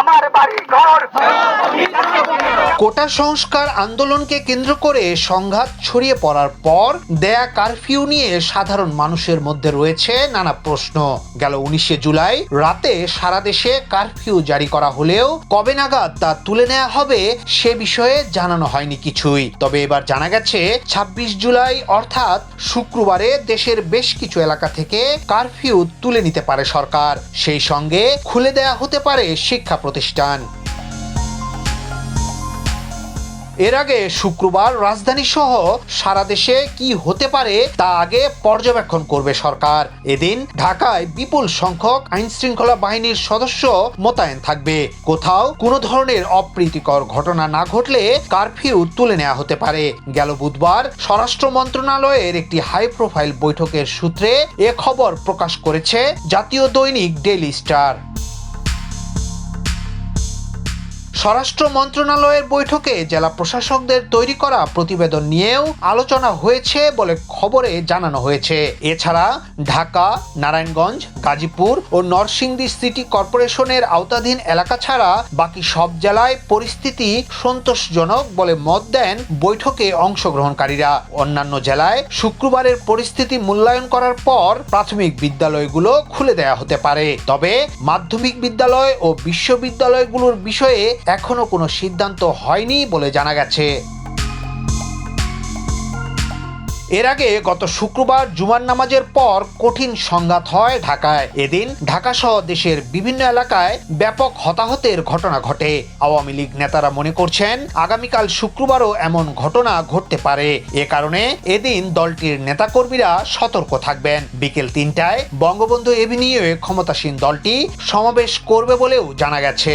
আমার বাড়ি ঘর। কোটা সংস্কার আন্দোলনকে কেন্দ্র করে সংঘাত ছড়িয়ে পড়ার পর দেয়া কারফিউ নিয়ে সাধারণ মানুষের মধ্যে রয়েছে নানা প্রশ্ন। গেল উনিশে জুলাই রাতে সারা দেশে কারফিউ জারি করা হলেও কবে নাগাদ তা তুলে নেওয়া হবে সে বিষয়ে জানানো হয়নি কিছুই। তবে এবার জানা গেছে ২৬ জুলাই অর্থাৎ শুক্রবারে দেশের বেশ কিছু এলাকা থেকে কারফিউ তুলে নিতে পারে সরকার। সেই সঙ্গে খুলে দেয়া হতে পারে শিক্ষা প্রতিষ্ঠান। এর আগে শুক্রবার রাজধানী সহ সারা দেশে কি হতে পারে তা আগে পর্যবেক্ষণ করবে সরকার। এদিন ঢাকায় বিপুল সংখ্যক আইন শৃঙ্খলা বাহিনীর সদস্য মোতায়েন থাকবে। কোথাও কোনো ধরনের অপ্রীতিকর ঘটনা না ঘটলে কারফিউ তুলে নেওয়া হতে পারে। গেল বুধবার স্বরাষ্ট্র মন্ত্রণালয়ের একটি হাই প্রোফাইল বৈঠকের সূত্রে এ খবর প্রকাশ করেছে জাতীয় দৈনিক ডেইলি স্টার। স্বরাষ্ট্র মন্ত্রণালয়ের বৈঠকে জেলা প্রশাসকদের তৈরি করা প্রতিবেদন নিয়েও আলোচনা হয়েছে বলে খবরে জানানো হয়েছে। এছাড়া ঢাকা, নারায়ণগঞ্জ, গাজীপুর ও নরসিংদী সিটি কর্পোরেশনের আওতাধীন এলাকা ছাড়া বাকি সব জেলায় পরিস্থিতি সন্তোষজনক বলে মত দেন বৈঠকে অংশগ্রহণকারীরা। অন্যান্য জেলায় শুক্রবারের পরিস্থিতি মূল্যায়ন করার পর প্রাথমিক বিদ্যালয়গুলো খুলে দেয়া হতে পারে। তবে মাধ্যমিক বিদ্যালয় ও বিশ্ববিদ্যালয়গুলোর বিষয়ে এখনও কোনো সিদ্ধান্ত হয়নি বলে জানা গেছে। এর আগে গত শুক্রবার জুমার নামাজের পর কঠিন সংঘাত হয় ঢাকায়। এদিন ঢাকা সহ দেশের বিভিন্ন এলাকায় ব্যাপক হতাহতের ঘটনা ঘটে। আওয়ামী লীগ নেতারা মনে করছেন, আগামীকাল শুক্রবারও এমন ঘটনা ঘটতে পারে। এ কারণে এদিন দলটির নেতাকর্মীরা সতর্ক থাকবেন। বিকেল তিনটায় বঙ্গবন্ধু এভিনিউয়ে ক্ষমতাসীন দলটি সমাবেশ করবে বলেও জানা গেছে।